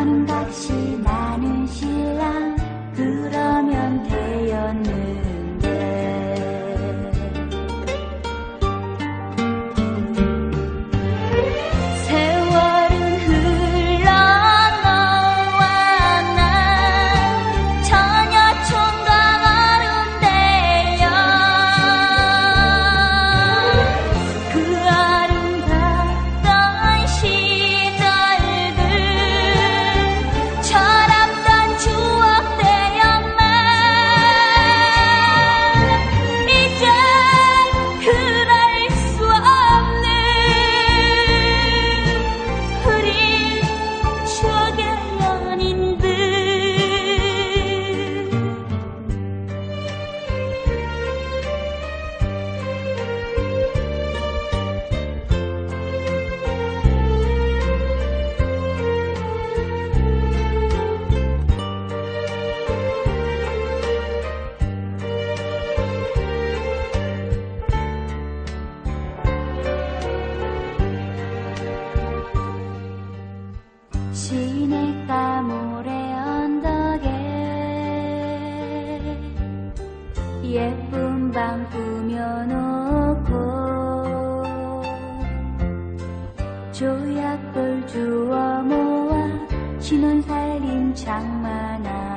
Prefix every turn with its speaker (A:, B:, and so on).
A: 나는 다시 나 예쁜 방 꾸며놓고 조약돌 주워 모아 신혼살림 장만하